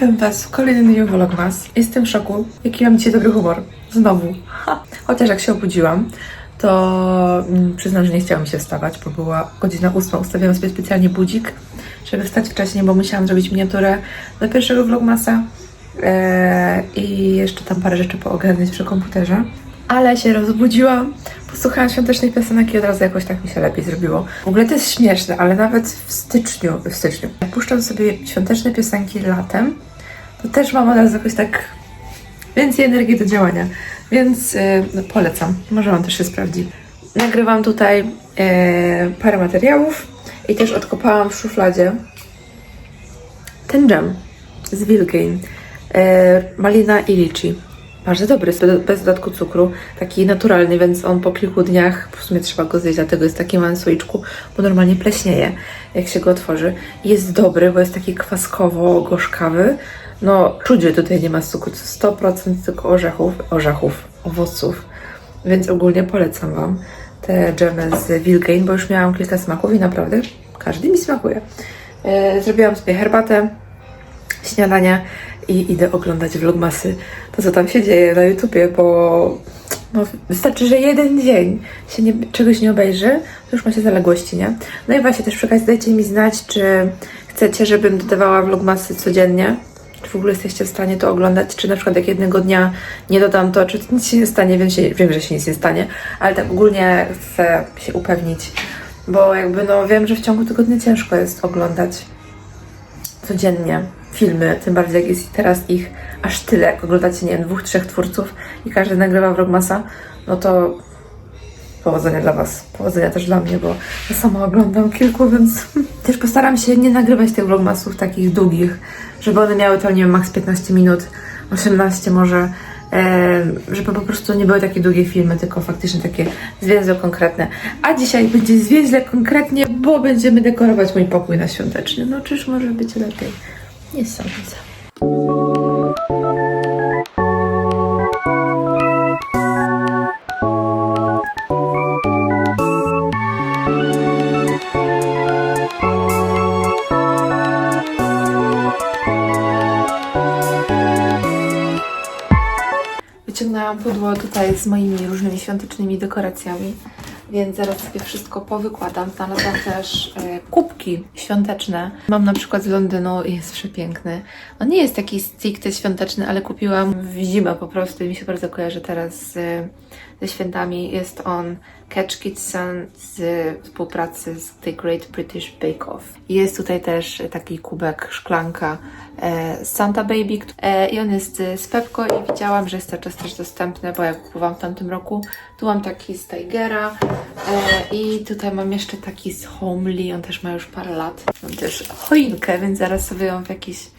witam Was w kolejnym dniu Vlogmas. Jestem w szoku, jaki mam dzisiaj dobry humor. Znowu. Ha. Chociaż jak się obudziłam, to mm, przyznam, że nie chciało mi się wstawać, bo była godzina ósma. Ustawiałam sobie specjalnie budzik, żeby wstać wcześniej, bo musiałam zrobić miniaturę do pierwszego Vlogmasa eee, i jeszcze tam parę rzeczy poogarniać przy komputerze. Ale się rozbudziłam, posłuchałam świątecznej piosenek i od razu jakoś tak mi się lepiej zrobiło. W ogóle to jest śmieszne, ale nawet w styczniu, w styczniu, jak puszczam sobie świąteczne piosenki latem, to też mam od razu jakoś tak więcej energii do działania, więc yy, no, polecam. Może Wam też się sprawdzi. Nagrywam tutaj yy, parę materiałów i też odkopałam w szufladzie ten dżem z Wilgain, yy, malina i liczy. Bardzo dobry, bez- dodatku cukru, taki naturalny, więc on po kilku dniach w sumie trzeba go zjeść, dlatego jest w takim małym słoiczku, bo normalnie pleśnieje, jak się go otworzy. Jest dobry, bo jest taki kwaskowo-gorzkawy. No, czuć, że tutaj nie ma cukru, to 100% tylko orzechów, orzechów, owoców, więc ogólnie polecam Wam te dżemy z Wilgain, bo już miałam kilka smaków i naprawdę każdy mi smakuje. E, Zrobiłam sobie herbatę, śniadania i idę oglądać vlogmasy, to co tam się dzieje na YouTubie, bo no, wystarczy, że jeden dzień się nie, czegoś nie obejrzy, to już ma się zaległości, nie? No i właśnie też przy okazji dajcie mi znać, czy chcecie, żebym dodawała vlogmasy codziennie, czy w ogóle jesteście w stanie to oglądać, czy na przykład jak jednego dnia nie dodam to, czy nic się nie stanie, wiem, się, wiem że się nic nie stanie, ale tak ogólnie chcę się upewnić, bo jakby no wiem, że w ciągu tygodnia ciężko jest oglądać codziennie filmy, tym bardziej jak jest teraz ich aż tyle, jak oglądacie, nie wiem, dwóch, trzech twórców i każdy nagrywa vlogmasa, no to powodzenia dla Was, powodzenia też dla mnie, bo ja sama oglądam kilku, więc też postaram się nie nagrywać tych vlogmasów takich długich, żeby one miały to, nie wiem, maks 15 minut, 18 może, żeby po prostu nie były takie długie filmy, tylko faktycznie takie zwięzłe, konkretne. A dzisiaj będzie zwięzle konkretnie, bo będziemy dekorować mój pokój na świąteczny. No czyż może być lepiej? Nie sądzę. Wyciągnęłam pudło tutaj z moimi różnymi świątecznymi dekoracjami, więc zaraz sobie wszystko powykładam. Znalazłam też e, kubki świąteczne. Mam na przykład z Londynu i jest przepiękny. On nie jest taki stricte świąteczny, ale kupiłam w zimę po prostu i mi się bardzo kojarzy teraz z, ze świętami. Jest on Catch Kitchen z współpracy z The Great British Bake Off. Jest tutaj też taki kubek, szklanka e, Santa Baby e, i on jest z Pepko i widziałam, że jest cały czas też dostępny, bo jak kupowałam w tamtym roku, tu mam taki z Tigera e, i tutaj mam jeszcze taki z Homely, on też ma już parę lat. Mam też choinkę, więc zaraz sobie ją w jakieś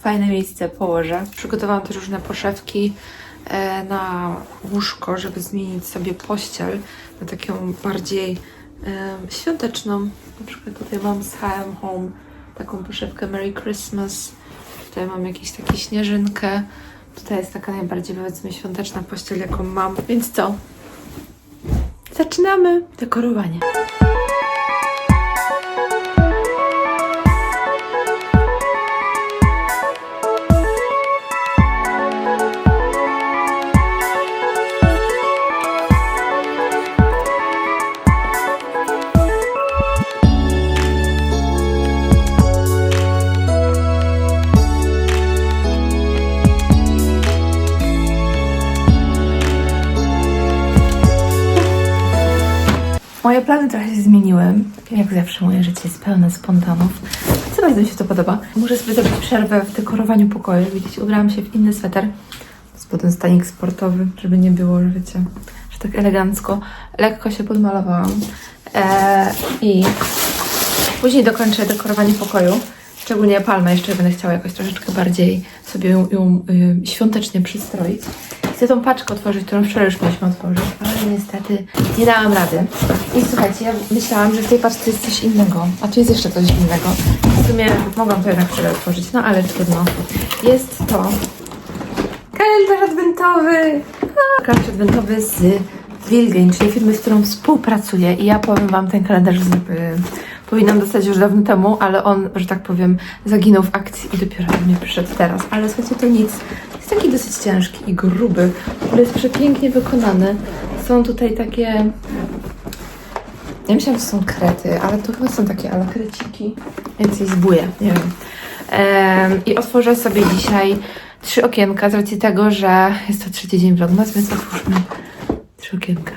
fajne miejsce położę. Przygotowałam też różne poszewki e, na łóżko, żeby zmienić sobie pościel na taką bardziej świąteczną. Na przykład tutaj mam z H&M Home taką poszewkę Merry Christmas. Tutaj mam jakąś taką śnieżynkę. Tutaj jest taka najbardziej powiedzmy świąteczna pościel, jaką mam. Więc co? Zaczynamy dekorowanie. Jak zawsze moje życie jest pełne spontanów. Co bardzo mi się to podoba. Muszę sobie zrobić przerwę w dekorowaniu pokoju. Widzicie, ubrałam się w inny sweter. Spodem stanik sportowy, żeby nie było, że wiecie, że tak elegancko. Lekko się podmalowałam. Eee, I później dokończę dekorowanie pokoju. Szczególnie palmę jeszcze będę chciała jakoś troszeczkę bardziej sobie ją, ją y, świątecznie przystroić. Chcę tą paczkę otworzyć, którą wczoraj już mieliśmy otworzyć, ale niestety nie dałam rady. I słuchajcie, ja myślałam, że w tej paczce jest coś innego, a tu jest jeszcze coś innego. W sumie mogłam to jednak wczoraj otworzyć, no ale trudno. Jest to kalendarz adwentowy! Kalendarz adwentowy z Wilgain, czyli firmy, z którą współpracuję i ja powiem Wam ten kalendarz z, y, powinnam dostać już dawno temu, ale on, że tak powiem, zaginął w akcji i dopiero do mnie przyszedł teraz. Ale słuchajcie, to nic. Jest taki dosyć ciężki i gruby, ale jest przepięknie wykonany. Są tutaj takie... Ja myślałam, że są krety, ale to chyba są takie alakreciki, więc je zbuję, nie wiem. Em, I otworzę sobie dzisiaj trzy okienka z racji tego, że jest to trzeci dzień vlogmas, więc otwórzmy trzy okienka.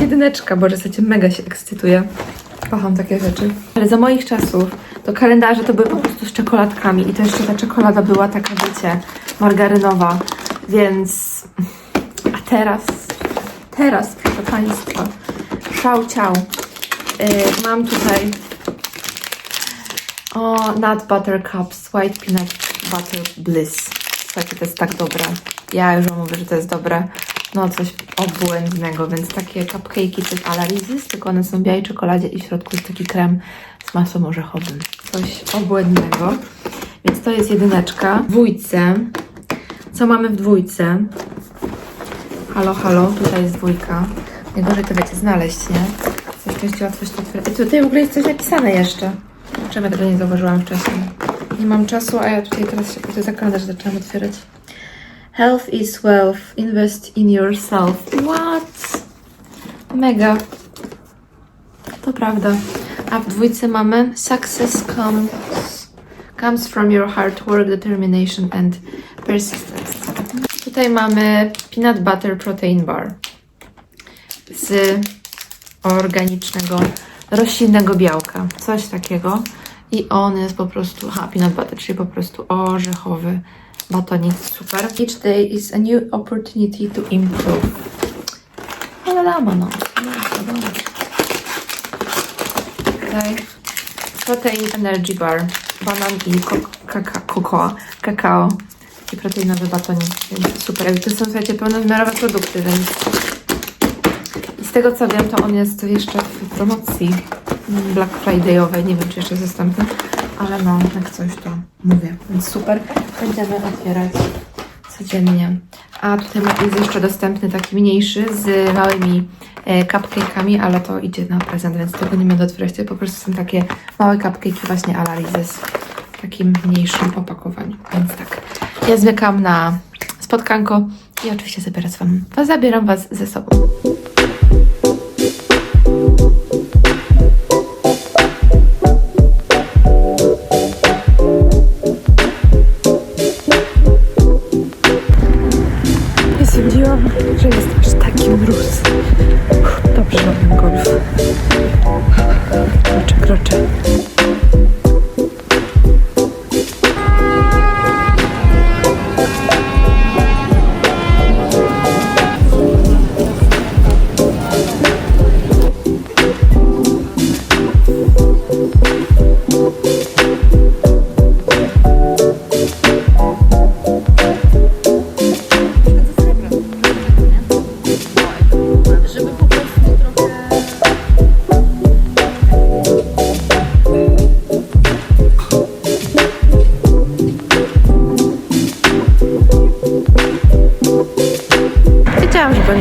Jedyneczka, bo słuchajcie, mega się ekscytuję. Kocham takie rzeczy. Ale za moich czasów to kalendarze to były po prostu z czekoladkami i to jeszcze ta czekolada była taka, wiecie, margarynowa, więc... A teraz, teraz, proszę Państwa, szał ciał. Yy, mam tutaj o, Nut Butter Cups, White Peanut Butter Bliss. Słuchajcie, to jest tak dobre. Ja już wam mówię, że to jest dobre. No, coś obłędnego, więc takie cupcake'i to jest ala Rizis, tylko one są w białej czekoladzie i w środku jest taki krem z masą orzechowym. Coś obłędnego. Więc to jest jedyneczka. W dwójce. Co mamy w dwójce? Halo, halo, tutaj jest dwójka. Najgorzej to wiecie znaleźć, nie? Coś częściej łatwo się otwiera. I tutaj w ogóle jest coś napisane jeszcze. Czemu ja tego nie zauważyłam wcześniej? Nie mam czasu, a ja tutaj teraz się za kalendarz zaczęłam otwierać. Health is wealth. Invest in yourself. What? Mega. To prawda. A w dwójce mamy Success comes, comes from your hard work, determination and persistence. Tutaj mamy Peanut Butter Protein Bar z organicznego, roślinnego białka. Coś takiego. I on jest po prostu, aha, peanut butter, czyli po prostu orzechowy batonik. Super. Each day is a new opportunity to improve. Ale dama, no. No, wiadomo. Tutaj protein energy bar, banan i kaka- kokoa, kakao i proteinowy batonik, więc super. To są, słuchajcie, pełnowymiarowe produkty, więc i z tego co wiem, to on jest jeszcze w promocji Black Friday'owej. Nie wiem, czy jeszcze jest dostępny, ale no, jak coś to mówię. Więc super. Będziemy otwierać codziennie. A tutaj jest jeszcze dostępny taki mniejszy z małymi e, cupcake'ami, ale to idzie na prezent, więc tego nie będę otwierać. Po prostu są takie małe cupcake'i właśnie a la Reese's w takim mniejszym opakowaniu. Więc tak, ja zwykłam na spotkanko i oczywiście zabieram wam, zabieram Was ze sobą.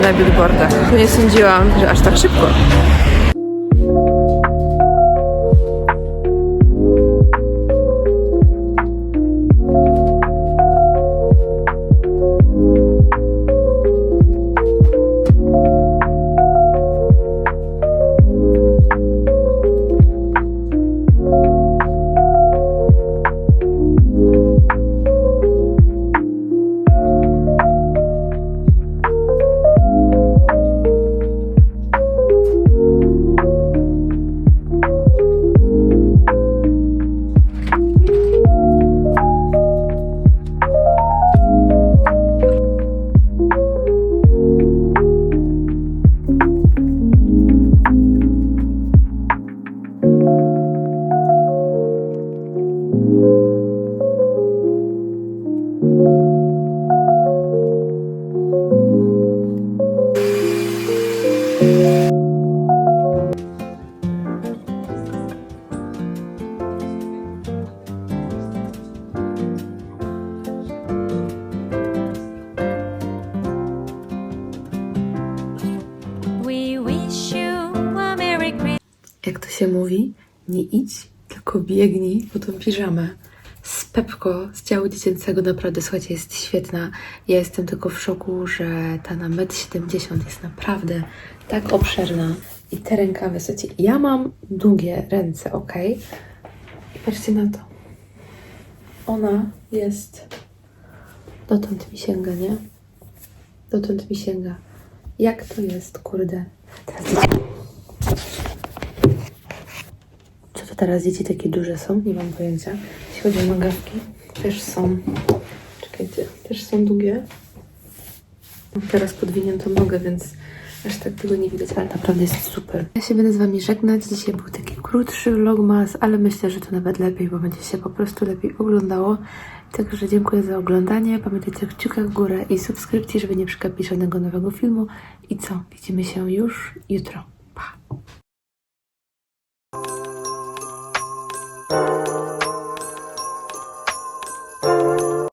Na billboardach. Nie sądziłam, że aż tak szybko. Tylko biegnij po tą piżamę. Z Pepko z działu dziecięcego naprawdę, słuchajcie, jest świetna. Ja jestem tylko w szoku, że ta na 1,70 m jest naprawdę tak obszerna. I te rękawy, słuchajcie, ja mam długie ręce, ok? I patrzcie na to. Ona jest... Dotąd mi sięga, nie? Dotąd mi sięga. Jak to jest, kurde? Teraz to teraz dzieci takie duże są? Nie mam pojęcia. Jeśli chodzi o nogawki, też są. Czekajcie, też są długie. Teraz podwiniętą nogę, więc aż tak tego nie widać, ale naprawdę jest super. Ja się będę z Wami żegnać. Dzisiaj był taki krótszy vlogmas, ale myślę, że to nawet lepiej, bo będzie się po prostu lepiej oglądało. Także dziękuję za oglądanie. Pamiętajcie o kciukach w górę i subskrypcji, żeby nie przegapić żadnego nowego filmu. I co? Widzimy się już jutro.